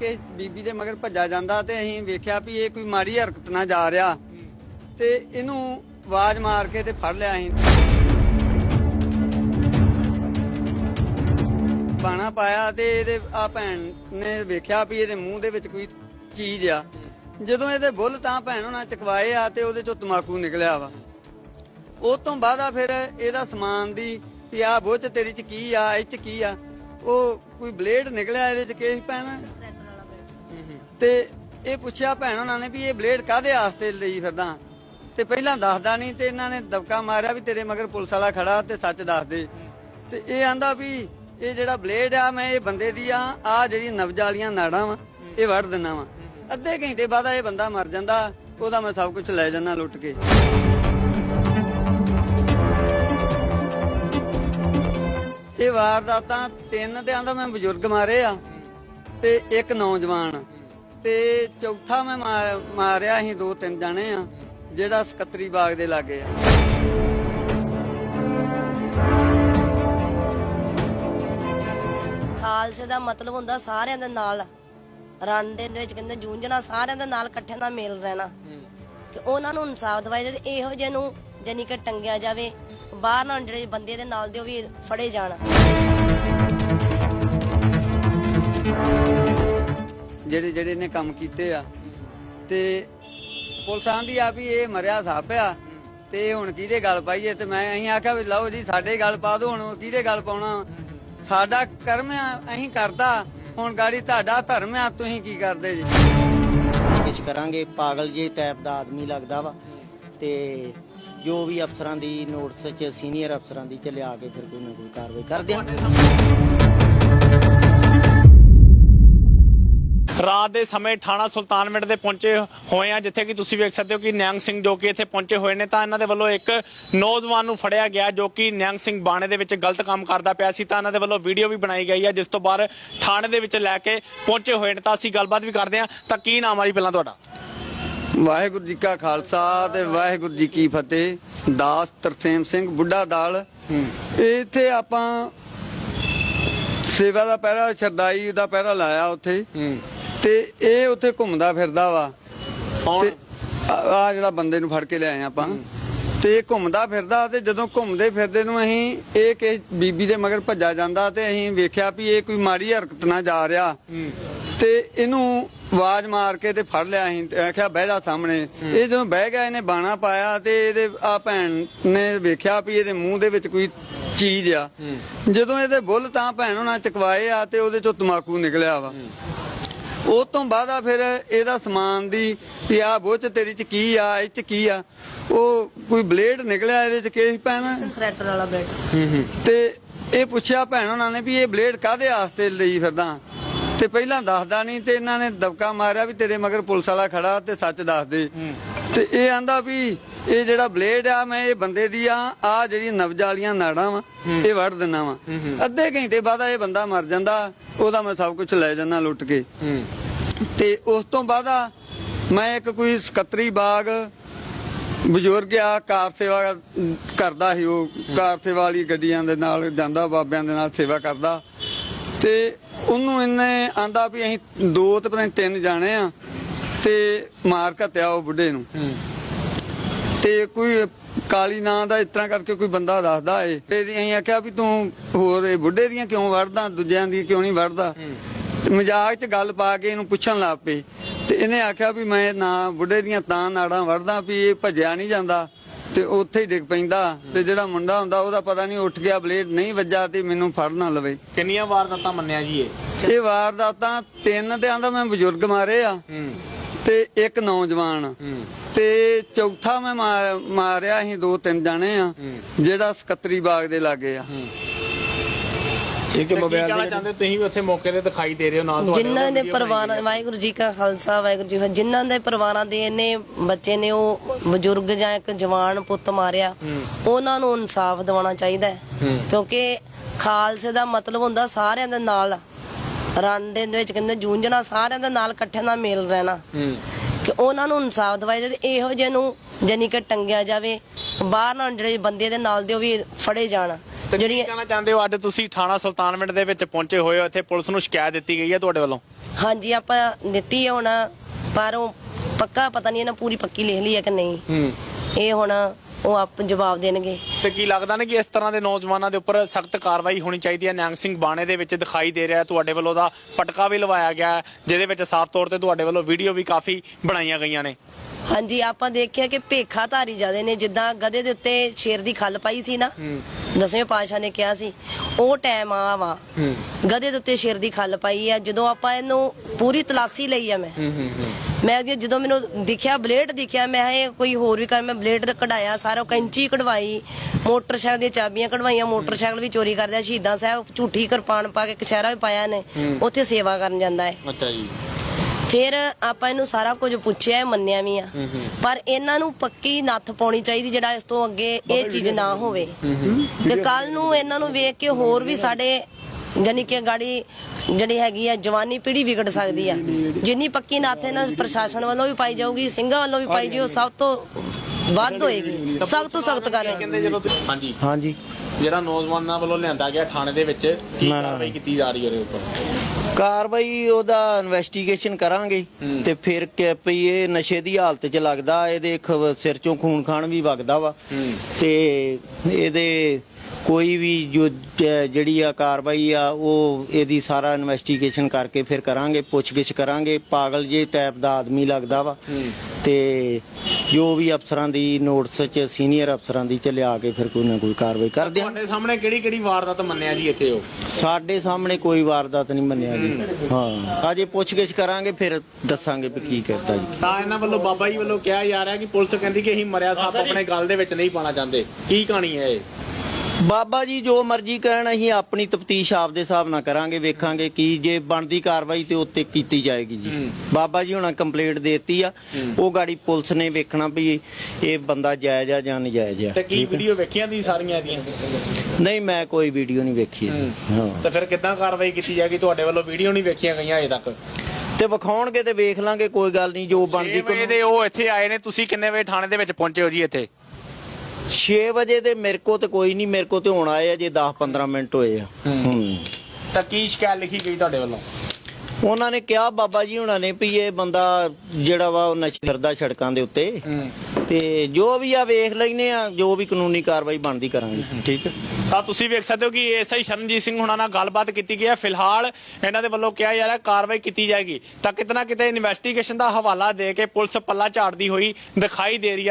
ਕਿ ਬੀਬੀ ਦੇ ਮਗਰ ਭੱਜਾ ਜਾਂਦਾ ਤੇ ਅਸੀਂ ਵੇਖਿਆ ਵੀ ਇਹ ਕੋਈ ਮਾੜੀ ਹਰਕਤ ਨਾਲ ਜਾ ਰਿਹਾ। ਤੇ ਇਹਨੂੰ ਆਵਾਜ਼ ਮਾਰ ਕੇ ਤੇ ਫੜ ਲਿਆ ਅਸੀਂ। ਬਾਣਾ ਪਾਇਆ ਤੇ ਇਹਦੇ ਆ ਭੈਣ ਨੇ ਵੇਖਿਆ ਵੀ ਇਹਦੇ ਮੂੰਹ ਦੇ ਵਿੱਚ ਕੋਈ ਚੀਜ਼ ਆ। ਜਦੋਂ ਇਹਦੇ ਬੁੱਲ ਤਾਂ ਭੈਣ ਉਹਨਾਂ ਚਕਵਾਏ ਆ ਤੇ ਉਹਦੇ ਚੋਂ ਤਮਾਕੂ ਨਿਕਲਿਆ ਵਾ। ਉਹ ਤੋਂ ਬਾਅਦ ਆ ਫਿਰ ਇਹਦਾ ਸਮਾਨ ਦੀ ਵੀ ਆ ਬੁੱਝ ਤੇਰੀ ਚ ਕੀ ਆ, ਇਹ ਚ ਕੀ ਆ। ਉਹ ਕੋਈ ਬਲੇਡ ਨਿਕਲਿਆ ਇਹਦੇ ਚ ਕੇਸ ਪੈਣਾ ਤੇ ਇਹ ਪੁੱਛਿਆ ਭੈਣ ਉਹਨਾਂ ਨੇ ਵੀ ਇਹ ਬਲੇਡ ਕਾਦੇ ਆਸਤੇ ਲਈ ਫਿਰਦਾ? ਤੇ ਪਹਿਲਾਂ ਦੱਸਦਾ ਨਹੀਂ ਤੇ ਇਹਨਾਂ ਨੇ ਦਬਕਾ ਮਾਰਿਆ ਵੀ ਤੇਰੇ ਮਗਰ ਪੁਲਿਸ ਵਾਲਾ ਖੜਾ ਤੇ ਸੱਚ ਦੱਸ ਦੇ। ਤੇ ਇਹ ਆਂਦਾ ਵੀ ਇਹ ਜਿਹੜਾ ਬਲੇਡ ਆ ਮੈਂ ਇਹ ਬੰਦੇ ਦੀ ਆ ਆ ਜਿਹੜੀ ਨਬਜ ਨਾੜਾਂ ਵਾ, ਇਹ ਵੜ ਦਿੰਦਾ ਵਾ। ਅੱਧੇ ਘੰਟੇ ਬਾਅਦ ਇਹ ਬੰਦਾ ਮਰ ਜਾਂਦਾ, ਉਹਦਾ ਮੈਂ ਸਭ ਕੁਝ ਲੈ ਜਾਂਦਾ ਲੁੱਟ ਕੇ। ਇਹ ਵਾਰਦਾਤਾਂ ਤਿੰਨ ਤੇ ਆਂਦਾ ਮੈਂ ਬਜ਼ੁਰਗ ਮਾਰੇ ਆ। ਤੇ ਇੱਕ ਨੌਜਵਾਨ। ਤੇ ਚੌਥਾ ਮੈਂ ਮਾਰਿਆ ਸੀ ਦੋ ਤਿੰਨ ਜਾਣੇ ਆ, ਜਿਹੜਾ ਸਕੱਤਰੀ ਬਾਗ ਦੇ ਲਾਗੇ ਆ। ਖਾਲਸੇ ਦਾ ਮਤਲਬ ਹੁੰਦਾ ਸਾਰਿਆਂ ਦੇ ਨਾਲ। ਰਣ ਦੇ ਵਿੱਚ ਕਹਿੰਦੇ ਜੂਝਣਾ, ਸਾਰਿਆਂ ਦੇ ਨਾਲ ਇਕੱਠਿਆਂ ਦਾ ਮੇਲ ਰਹਿਣਾ। ਕਿ ਉਹਨਾਂ ਨੂੰ ਇਨਸਾਫ ਦਵਾਇਆ ਜਾਵੇ ਇਹੋ ਜਿਹੇ ਨੂੰ ਜਾਨੀ ਕਿ ਟੰਗਿਆ ਜਾਵੇ, ਬਾਹਰ ਨਾਲ ਜਿਹੜੇ ਬੰਦੇ ਦੇ ਨਾਲ ਦੇ ਉਹ ਵੀ ਫੜੇ ਜਾਣ। ਜਿਹੜੇ ਜਿਹੜੇ ਨੇ ਕੰਮ ਕੀਤੇ ਆ। ਤੇ ਪੁਲਿਸ ਆਂਦੀ ਆ ਵੀ ਇਹ ਮਰਿਆ ਸਾਪ ਆ, ਤੇ ਹੁਣ ਕਿਹਦੇ ਗੱਲ ਪਾਈਏ? ਤੇ ਮੈਂ ਅਸੀਂ ਆਖਿਆ ਵੀ ਲਓ ਜੀ, ਸਾਡੇ ਗੱਲ ਪਾ ਦਿਓ, ਹੁਣ ਕਿਹਦੇ ਗੱਲ ਪਾਉਣਾ? ਸਾਡਾ ਕਰਮ ਆ ਅਸੀਂ ਕਰਦਾ। ਹੁਣ ਗਾੜੀ ਤੁਹਾਡਾ ਧਰਮ ਆ, ਤੁਸੀਂ ਕੀ ਕਰਦੇ ਜੀ? ਕਿਛ ਕਰਾਂਗੇ, ਪਾਗਲ ਜੇ ਟਾਈਪ ਦਾ ਆਦਮੀ ਲੱਗਦਾ ਵਾ। ਤੇ ਜੋ ਵੀ ਅਫਸਰਾਂ ਦੀ ਨੋਟਿਸ ਚ ਸੀਨੀਅਰ ਅਫਸਰਾਂ ਦੀ ਚ ਲਿਆ ਕੇ ਫਿਰ ਕੋਈ ਨਾ ਕੋਈ ਕਾਰਵਾਈ ਕਰਦੇ ਹਾਂ ਰਾਤ ਦੇ ਸਮੇਂ ਥਾਣਾ ਸੁਲਤਾਨਵਿੰਡ ਦੇ ਪਹੁੰਚੇ ਹੋਏ ਆ ਜਿੱਥੇ ਕਿ ਤੁਸੀਂ ਵੇਖ ਸਕਦੇ ਹੋ ਕਿ ਨਿਹੰਗ ਸਿੰਘ ਜੋ ਕਿ ਇੱਥੇ ਪਹੁੰਚੇ ਹੋਏ ਨੇ ਤਾਂ ਇਹਨਾਂ ਦੇ ਵੱਲੋਂ ਇੱਕ ਨੌਜਵਾਨ ਨੂੰ ਫੜਿਆ ਗਿਆ ਜੋ ਕਿ ਨਿਹੰਗ ਸਿੰਘ ਬਾਣੇ ਦੇ ਵਿੱਚ ਗਲਤ ਕੰਮ ਕਰਦਾ ਪਿਆ ਸੀ। ਤਾਂ ਇਹਨਾਂ ਦੇ ਵੱਲੋਂ ਵੀਡੀਓ ਵੀ ਬਣਾਈ ਗਈ ਹੈ ਜਿਸ ਤੋਂ ਬਾਅਦ ਥਾਣੇ ਦੇ ਵਿੱਚ ਲੈ ਕੇ ਪਹੁੰਚੇ ਹੋਏ ਨੇ। ਤਾਂ ਅਸੀਂ ਗੱਲਬਾਤ ਵੀ ਕਰਦੇ ਹਾਂ। ਤਾਂ ਕੀ ਨਾਮ ਆ ਜੀ ਪਹਿਲਾਂ ਤੁਹਾਡਾ? ਵਾਹਿਗੁਰੂ ਜੀ ਕਾ ਖਾਲਸਾ ਤੇ ਵਾਹਿਗੁਰੂ ਜੀ ਕੀ ਫਤਿਹ। ਦਾਸ ਤਰਸੇਮ ਸਿੰਘ ਬੁੱਢਾ ਦਾਲ। ਇੱਥੇ ਆਪਾਂ ਸੇਵਾ ਦਾ ਪਹਿਰਾ ਸ਼ਰਦਾਈ ਦਾ ਪਹਿਰਾ ਲਾਇਆ ਉੱਥੇ। ਤੇ ਇਹ ਉੱਥੇ ਘੁੰਮਦਾ ਫਿਰਦਾ ਵਾ। ਕੌਣ? ਆ ਜਿਹੜਾ ਬੰਦੇ ਨੂੰ ਫੜ ਕੇ ਲਿਆਏ ਆਪਾਂ। ਤੇ ਇਹ ਘੁੰਮਦਾ ਫਿਰਦਾ ਤੇ ਜਦੋਂ ਘੁੰਮਦੇ ਫਿਰਦੇ ਨੂੰ ਅਸੀਂ ਇਹ ਕਿ ਬੀਬੀ ਦੇ ਮਗਰ ਭੱਜਾ ਜਾਂਦਾ ਤੇ ਅਸੀਂ ਵੇਖਿਆ ਵੀ ਇਹ ਕੋਈ ਮਾੜੀ ਹਰਕਤ ਨਾਲ ਜਾ ਰਿਹਾ। ਤੇ ਇਹਨੂੰ ਆਵਾਜ਼ ਮਾਰ ਕੇ ਤੇ ਫੜ ਲਿਆ ਅਸੀਂ ਤੇ ਆਖਿਆ ਬਹਿ ਜਾ ਸਾਹਮਣੇ। ਇਹ ਜਦੋਂ ਬਹਿ ਗਿਆ ਇਹਨੇ ਬਾਣਾ ਪਾਇਆ ਤੇ ਇਹਦੇ ਆ ਭੈਣ ਨੇ ਵੇਖਿਆ ਵੀ ਇਹਦੇ ਮੂੰਹ ਦੇ ਵਿੱਚ ਕੋਈ ਚੀਜ਼ ਆ। ਜਦੋਂ ਇਹਦੇ ਬੁੱਲ ਤਾਂ ਭੈਣ ਉਹਨਾਂ ਚਕਵਾਏ ਆ ਤੇ ਉਹਦੇ ਚੋਂ ਤਮਾਕੂ ਨਿਕਲਿਆ ਵਾ। ਉਹ ਤੋਂ ਬਾਅਦ ਆ ਫਿਰ ਇਹਦਾ ਸਮਾਨ ਦੀ ਵੀ ਆ ਬੁੱਝ ਤੇਰੀ ਚ ਕੀ ਆ ਇਹ ਚ ਕੀ ਆ। ਉਹ ਕੋਈ ਬਲੇਡ ਨਿਕਲਿਆ ਇਹਦੇ ਚ ਕੇਸ ਪੈਣਾ ਥ੍ਰੈਟਰ ਵਾਲਾ ਬੈਡ ਤੇ ਇਹ ਪੁੱਛਿਆ ਭੈਣ ਉਹਨਾਂ ਨੇ ਵੀ ਇਹ ਬਲੇਡ ਕਾਦੇ ਆਸਤੇ ਲਈ ਫਿਰਦਾ? ਤੇ ਪਹਿਲਾਂ ਦੱਸਦਾ ਨਹੀਂ ਤੇ ਇਹਨਾਂ ਨੇ ਦਬਕਾ ਮਾਰਿਆ ਵੀ ਤੇਰੇ ਮਗਰ ਪੁਲਿਸ ਵਾਲਾ ਖੜਾ ਤੇ ਸੱਚ ਦੱਸ ਦੇ ਤੇ ਇਹ ਆਂਦਾ ਵੀ ਇਹ ਜਿਹੜਾ ਬਲੇਡ ਆ ਮੈਂ ਇਹ ਬੰਦੇ ਦੀ ਆ ਆ ਜਿਹੜੀ ਨਬਜ ਵਾਲੀਆਂ ਨਾੜਾਂ ਵਾ ਇਹ ਵੜ ਦਿੰਦਾ ਵਾ। ਅੱਧੇ ਘੰਟੇ ਬਾਅਦ ਇਹ ਬੰਦਾ ਮਰ ਜਾਂਦਾ ਉਹਦਾ ਮੈਂ ਸਭ ਕੁਝ ਲੈ ਜਾਂਦਾ ਲੁੱਟ ਕੇ। ਤੇ ਉਸ ਤੋਂ ਬਾਅਦ ਮੈਂ ਇੱਕ ਕੋਈ ਸਕੱਤਰੀ ਬਾਗ ਬਜ਼ੁਰਗ ਆ ਕਾਰ ਸੇਵਾ ਕਰਦਾ ਸੀ ਉਹ ਕਾਰ ਸੇਵਾ ਵਾਲੀ ਗੱਡੀਆਂ ਦੇ ਨਾਲ ਜਾਂਦਾ ਬਾਬਿਆਂ ਦੇ ਨਾਲ ਸੇਵਾ ਕਰਦਾ। ਤੇ ਉਹਨੂੰ ਇਹਨੇ ਆਂਦਾ ਵੀ ਅਸੀਂ ਦੋ ਤੇ ਪਤਾ ਤਿੰਨ ਜਾਣੇ ਆ ਤੇ ਮਾਰ ਘਤਿਆ ਉਹ ਬੁੱਢੇ ਨੂੰ। ਤੇ ਕੋਈ ਕਾਲੀ ਨਾਂ ਦਾ ਇਸ ਤਰ੍ਹਾਂ ਕਰਕੇ ਕੋਈ ਬੰਦਾ ਦੱਸਦਾ ਏ। ਤੇ ਅਸੀਂ ਆਖਿਆ ਵੀ ਤੂੰ ਹੋਰ ਇਹ ਬੁੱਢੇ ਦੀਆਂ ਕਿਉਂ ਵੜਦਾ ਦੂਜਿਆਂ ਦੀ ਕਿਉਂ ਨਹੀਂ ਵੜਦਾ? ਮਜ਼ਾਕ 'ਚ ਗੱਲ ਪਾ ਕੇ ਇਹਨੂੰ ਪੁੱਛਣ ਲੱਗ ਪਏ। ਤੇ ਇਹਨੇ ਆਖਿਆ ਵੀ ਮੈਂ ਨਾ ਬੁੱਢੇ ਦੀਆਂ ਤਾਂ ਨਾੜਾਂ ਵੜਦਾ ਵੀ ਇਹ ਭੱਜਿਆ ਨਹੀਂ ਜਾਂਦਾ। ਤੇ ਉੱਥੇ ਹੀ ਡਿੱਗ ਪੈਂਦਾ ਤੇ ਜਿਹੜਾ ਮੁੰਡਾ ਹੁੰਦਾ ਉਹਦਾ ਪਤਾ ਨਹੀਂ ਉੱਠ ਗਿਆ ਬਲੇਡ ਨਹੀਂ ਵੱਜਾ ਤੇ ਮੈਨੂੰ ਫੜ ਨਾ ਲਵੇ। ਕਿੰਨੀਆਂ ਵਾਰਦਾਤਾਂ ਮੰਨਿਆ ਜੀ ਇਹ? ਇਹ ਵਾਰਦਾਤਾਂ ਤਿੰਨ ਤੇ ਆਂਦਾ ਮੈਂ ਬਜ਼ੁਰਗ ਮਾਰੇ ਆ ਤੇ ਇੱਕ ਨੌਜਵਾਨ। ਤੇ ਚੌਥਾ ਮੈਂ ਮਾਰਿਆ ਅਸੀਂ ਦੋ ਤਿੰਨ ਜਾਣੇ ਆ ਜਿਹੜਾ ਸਕੱਤਰੀ ਬਾਗ ਦੇ ਲਾਗੇ ਆ। ਇੱਕ ਮੋਬਾਈਲ ਕਹਿਣਾ ਚਾਹੁੰਦੇ ਹੋ? ਤੁਸੀਂ ਵੀ ਉੱਥੇ ਮੌਕੇ ਤੇ ਦਿਖਾਈ ਦੇ ਰਹੇ ਹੋ ਨਾਲ ਤੁਹਾਡੇ ਜਿਨ੍ਹਾਂ ਦੇ ਪਰਿਵਾਰਾਂ ਵਾਹਿਗੁਰੂ ਜੀ ਕਾ ਖਾਲਸਾ ਵਾਹਿਗੁਰੂ ਜੀ ਕੀ ਫਤਿਹ। ਜਿਨ੍ਹਾਂ ਦੇ ਪਰਿਵਾਰਾਂ ਦੇ ਨੇ ਬੱਚੇ ਨੇ ਉਹ ਬਜ਼ੁਰਗ ਜਾਂ ਇੱਕ ਜਵਾਨ ਪੁੱਤ ਮਾਰਿਆ ਉਹਨਾਂ ਨੂੰ ਇਨਸਾਫ ਦਿਵਾਉਣਾ ਚਾਹੀਦਾ ਹੈ। ਕਿਉਂਕਿ ਖਾਲਸੇ ਦਾ ਮਤਲਬ ਹੁੰਦਾ ਸਾਰਿਆਂ ਦੇ ਨਾਲ। ਰਣ ਦੇ ਵਿੱਚ ਕਹਿੰਦੇ ਜੂਝਣਾ ਸਾਰਿਆਂ ਦੇ ਨਾਲ ਇਕੱਠੇ ਨਾਲ ਮੇਲ ਰਹਿਣਾ। ਕਿ ਉਹਨਾਂ ਨੂੰ ਇਨਸਾਫ ਦਵਾਈ ਜਾਵੇ ਤੇ ਇਹੋ ਜਿਹੇ ਨੂੰ ਜਾਨੀ ਕਿ ਟੰਗਿਆ ਜਾਵੇ। ਬਾਹਰ ਨਾਲ ਜਿਹੜੇ ਬੰਦੇ ਦੇ ਨਾਲ ਦੇ ਉਹ ਵੀ ਫੜੇ ਜਾਣ। ਤੇ ਕੀ ਜਿਹੜੀਆਂ ਕਹਿਣਾ ਚਾਹੁੰਦੇ ਹੋ? ਅੱਜ ਤੁਸੀਂ ਥਾਣਾ ਸੁਲਤਾਨਵਿੰਡ ਦੇ ਵਿੱਚ ਪਹੁੰਚੇ ਹੋਏ ਹੋ। ਇੱਥੇ ਪੁਲਿਸ ਨੂੰ ਸ਼ਿਕਾਇਤ ਦਿੱਤੀ ਗਈ ਹੈ ਤੁਹਾਡੇ ਵੱਲੋਂ? ਹਾਂਜੀ ਆਪਾਂ ਦਿੱਤੀ ਹੈ ਹੁਣ ਪਰ ਉਹ ਪੱਕਾ ਪਤਾ ਨਹੀਂ ਇਹਨਾਂ ਪੂਰੀ ਪੱਕੀ ਲਿਖ ਲਈ ਹੈ ਕਿ ਨਹੀਂ। ਹੂੰ। ਇਹ ਹੁਣ ਉਹ ਆਪ ਜਵਾਬ ਦੇਣਗੇ। ਤੇ ਕੀ ਲੱਗਦਾ ਨਾ ਕਿ ਇਸ ਤਰ੍ਹਾਂ ਦੇ ਨੌਜਵਾਨਾਂ ਦੇ ਉੱਪਰ ਸਖਤ ਕਾਰਵਾਈ ਹੋਣੀ ਚਾਹੀਦੀ ਹੈ? ਨਿਹੰਗ ਸਿੰਘ ਬਾਣੇ ਦੇ ਵਿੱਚ ਦਿਖਾਈ ਦੇ ਰਿਹਾ ਤੁਹਾਡੇ ਵੱਲੋਂ ਦਾ ਪਟਕਾ ਵੀ ਲਵਾਇਆ ਗਿਆ ਜਿਹਦੇ ਵਿੱਚ ਸਾਫ਼ ਤੌਰ ਤੇ ਤੁਹਾਡੇ ਵੱਲੋਂ ਵੀਡੀਓ ਵੀ ਕਾਫੀ ਬਣਾਈਆਂ ਗਈਆਂ ਨੇ। ਹਾਂਜੀ ਆਪਾਂ ਦੇਖਿਆ ਕਿ ਭੇਖਾ ਧਾਰੀ ਜਿਆਦੇ ਨੇ ਜਿੱਦਾਂ ਗਧੇ ਦੇ ਉੱਤੇ ਸ਼ੇਰ ਦੀ ਖੱਲ ਪਾਈ ਸੀ ਨਾ। ਦਸਵੇਂ ਪਾਤਸ਼ਾਹ ਨੇ ਕਿਹਾ ਸੀ ਉਹ ਟਾਈਮ ਆ ਵਾ। ਗਧੇ ਦੇ ਉੱਤੇ ਸ਼ੇਰ ਦੀ ਖੱਲ ਪਾਈ ਆ ਜਦੋਂ ਆਪਾਂ ਇਹਨੂੰ ਪੂਰੀ ਤਲਾਸ਼ੀ ਲਈ ਆ ਮੈਂ। ਮੈਂ ਜਦੋਂ ਮੈਨੂੰ ਦਿਖਿਆ ਬਲੇਡ ਦਿਖਿਆ ਮੈਂ ਇਹ ਕੋਈ ਹੋਰ ਵੀ ਕਰ ਮੈਂ ਬਲੇਡ ਤੇ ਕਢਾਇਆ ਸਾਰਾ ਕੈਂਚੀ ਕਢਵਾਈ ਮੋਟਰਸਾਈਕਲ ਦੀਆਂ ਚਾਬੀਆਂ ਕਢਵਾਈਆਂ ਮੋਟਰਸਾਈਕਲ ਵੀ ਚੋਰੀ ਕਰਦਾ ਸ਼ਹੀਦਾਂ ਸਾਹਿਬ ਝੂਠੀ ਕਿਰਪਾਨ ਪਾ ਕੇ ਕਛਹਿਰਾ ਵੀ ਪਾਇਆ ਨੇ। ਉੱਥੇ ਸੇਵਾ ਕਰਨ ਜਾਂਦਾ ਹੈ। ਅੱਛਾ ਜੀ। ਫਿਰ ਆਪਾਂ ਇਹਨੂੰ ਸਾਰਾ ਕੁਝ ਪੁੱਛਿਆ ਮੰਨਿਆ ਵੀ ਆ। ਪਰ ਇਹਨਾਂ ਨੂੰ ਪੱਕੀ ਨੱਥ ਪਾਉਣੀ ਚਾਹੀਦੀ ਜਿਹੜਾ ਇਸ ਤੋਂ ਅੱਗੇ ਇਹ ਚੀਜ਼ ਨਾ ਹੋਵੇ। ਤੇ ਕੱਲ ਨੂੰ ਇਹਨਾਂ ਨੂੰ ਵੇਖ ਕੇ ਹੋਰ ਵੀ ਸਾਡੇ ਜਾਨੀ ਕਿ ਗਾੜੀ ਜਿਹੜੀ ਹੈਗੀ ਆ ਜਵਾਨੀ ਪੀੜ੍ਹੀ ਵਿਗੜ ਸਕਦੀ ਆ। ਜਿੰਨੀ ਪੱਕੀ ਨੱਥ ਇਹਨਾਂ ਪ੍ਰਸ਼ਾਸਨ ਵੱਲੋਂ ਵੀ ਪਾਈ ਜਾਊਗੀ ਸਿੰਘਾਂ ਵੱਲੋਂ ਵੀ ਪਾਈ ਜਾਊ ਸਭ ਤੋਂ ਵੱਧ ਹੋਏਗੀ। ਸਖਤ ਤੋਂ ਸਖਤ ਕਹਿੰਦੇ ਕਰਾਂਗੇ ਜਦੋਂ ਤੁਸੀਂ- ਹਾਂਜੀ। ਹਾਂਜੀ। ਜਿਹੜਾ ਨੌਜਵਾਨਾਂ ਵੱਲੋਂ ਲਿਆਂਦਾ ਗਿਆ ਥਾਣੇ ਦੇ ਵਿੱਚ ਕੀ ਨਾ। ਕਾਰਵਾਈ ਕੀਤੀ ਜਾ ਰਹੀ ਹੈ ਉਹਦੇ ਉੱਪਰ? ਕਾਰਵਾਈ ਉਹਦਾ ਇਨਵੈਸਟੀਗੇਸ਼ਨ ਕਰਾਂਗੇ ਹੂੰ। ਤੇ ਫਿਰ ਕਿ ਭਈ ਇਹ ਨਸ਼ੇ ਦੀ ਹਾਲਤ 'ਚ ਲੱਗਦਾ ਇਹਦੇ ਖ- ਸਿਰ ਚੋਂ ਖੂਨ ਖਾਨ ਵੀ ਵਗਦਾ ਵਾ। ਹੂੰ। ਤੇ ਇਹਦੇ ਕੋਈ ਵੀ ਜੋ ਜਿਹੜੀ ਆ ਕਾਰਵਾਈ ਆ ਉਹ ਇਹਦੀ ਸਾਰਾ ਇਨਵੈਸਟੀਗੇਸ਼ਨ ਕਰਕੇ ਫਿਰ ਕਰਾਂਗੇ ਪੁੱਛਗਿੱਛ ਕਰਾਂਗੇ। ਪਾਗਲ ਜੇ ਟਾਈਪ ਦਾ ਆਦਮੀ ਲੱਗਦਾ ਵਾ। ਤੇ ਜੋ ਵੀ ਅਫਸਰਾਂ ਦੀ ਨੋਟਿਸ 'ਚ ਸੀਨੀਅਰ ਅਫਸਰਾਂ ਦੀ ਚ ਲਿਆ ਕੇ ਫਿਰ ਕੋਈ ਨਾ ਕੋਈ ਕਾਰਵਾਈ ਕਰਦੇ ਹਾਂ ਤੁਹਾਡੇ ਸਾਹਮਣੇ ਕਿਹੜੀ ਕਿਹੜੀ ਵਾਰਦਾਤ ਮੰਨਿਆ ਜੀ ਇੱਥੇ ਉਹ? ਸਾਡੇ ਸਾਹਮਣੇ ਕੋਈ ਵਾਰਦਾਤ ਨਹੀਂ ਮੰਨਿਆ ਜੀ। ਹਾਂ। ਅਜੇ ਪੁੱਛਗਿੱਛ ਕਰਾਂਗੇ ਫਿਰ ਦੱਸਾਂਗੇ ਵੀ ਕੀ ਕਰਦਾ ਜੀ। ਤਾਂ ਇਹਨਾਂ ਵੱਲੋਂ ਬਾਬਾ ਜੀ ਵੱਲੋਂ ਕਿਹਾ ਜਾ ਰਿਹਾ ਕਿ ਪੁਲਿਸ ਕਹਿੰਦੀ ਕਿ ਅਸੀਂ ਮਰਿਆ ਸੱਪ ਆਪਣੇ ਗਲ ਦੇ ਵਿੱਚ ਨਹੀਂ ਪਾਣਾ ਚਾਹੁੰਦੇ। ਕੀ ਕਹਾਣੀ ਹੈ ਇਹ? ਬਾਬਾ ਜੀ ਜੋ ਮਰਜ਼ੀ ਕਹਿਣ ਅਸੀਂ ਆਪਣੀ ਤਫਤੀਸ਼ ਆਪਦੇ ਹਿਸਾਬ ਨਾਲ ਕਰਾਂਗੇ ਵੇਖਾਂਗੇ ਕੀ ਜੇ ਬਣਦੀ ਕਾਰਵਾਈ ਤੇ ਉੱਤੇ ਕੀਤੀ ਜਾਏਗੀ ਜੀ। ਬਾਬਾ ਜੀ ਹੁਣਾਂ ਕੰਪਲੇਂਟ ਦੇਤੀ ਆ। ਉਹ ਗਾੜੀ ਪੁਲਿਸ ਨੇ ਵੇਖਣਾ ਵੀ ਇਹ ਬੰਦਾ ਜਾਇਜ਼ ਆ ਜਾਂ ਨਜਾਇਜ਼ ਆ। ਤੇ ਕੀ? ਵੀਡੀਓ ਵੇਖੀਆਂ ਦੀ ਸਾਰੀਆਂ ਇਹਦੀਆਂ? ਨਹੀਂ ਮੈਂ ਕੋਈ ਵੀਡੀਓ ਨਹੀਂ ਵੇਖੀ। ਹੂੰ। ਤੇ ਫਿਰ ਕਿੱਦਾਂ ਕਾਰਵਾਈ ਕੀਤੀ ਜਾਏਗੀ? ਤੁਹਾਡੇ ਵੱਲੋਂ ਵੀਡੀਓ ਨਹੀਂ ਵੇਖੀਆਂ ਗਈਆਂ ਅਜੇ ਤੱਕ? ਤੇ ਵਿਖਾਉਣਗੇ ਤੇ ਵੇਖ ਲਾਂਗੇ ਕੋਈ ਗੱਲ ਨਹੀਂ ਜੋ ਬਣਦੀ 6 ਵਜੇ ਦੇ ਉਹ ਇੱਥੇ ਆਏ ਨੇ ਤੁਸੀਂ ਕਿੰਨੇ ਵਜੇ ਥਾਣੇ ਦੇ ਵਿੱਚ ਪਹੁੰਚੇ ਹੋ ਜੀ ਇੱਥੇ? 6 ਵਜੇ ਤੇ ਮੇਰੇ ਕੋ ਤੇ ਕੋਈ ਨਹੀਂ ਮੇਰੇ ਕੋ ਤੇ ਹੁਣ ਆਏ ਆ ਜੇ 10 15 ਮਿੰਟ ਹੋਏ ਆ। ਹੂੰ। ਤਾਂ ਕੀ ਸ਼ਿਕਾਇਤ ਲਿਖੀ ਗਈ ਤੁਹਾਡੇ ਵੱਲੋਂ? ਉਹਨਾਂ ਨੇ ਕਿਹਾ ਬਾਬਾ ਜੀ ਹੁਣਾਂ ਨੇ ਵੀ ਇਹ ਬੰਦਾ ਜਿਹੜਾ ਵਾ ਉਹ ਨਸ਼ੇ ਕਰਦਾ ਸੜਕਾਂ ਦੇ ਉੱਤੇ। ਤੇ ਜੋ ਵੀ ਆ ਵੇਖ ਲੈਨੇ ਆ ਜੋ ਵੀ ਕਾਨੂੰਨੀ ਕਾਰਵਾਈ ਬਣਦੀ ਕਰਾਂਗੇ ਠੀਕ ਤਾਂ ਤੁਸੀਂ ਵੇਖ ਸਕਦੇ ਹੋ ਕਿ ਐਸਆਈ ਸ਼ਰਨਜੀਤ ਸਿੰਘ ਹੁਣਾਂ ਨਾਲ ਗੱਲਬਾਤ ਕੀਤੀ ਗਈ ਹੈ ਫਿਲਹਾਲ ਇਹਨਾਂ ਦੇ ਵੱਲੋਂ ਕਿਹਾ ਜਾ ਰਿਹਾ ਕਾਰਵਾਈ ਕੀਤੀ ਜਾਏਗੀ। ਤਾਂ ਕਿਤਨਾ ਕਿਤੇ ਇਨਵੈਸਟੀਗੇਸ਼ਨ ਦਾ ਹਵਾਲਾ ਦੇ ਕੇ ਪੁਲਿਸ ਪੱਲਾ ਝਾੜਦੀ ਹੋਈ ਦਿਖਾਈ ਦੇ ਰਹੀ ਹੈ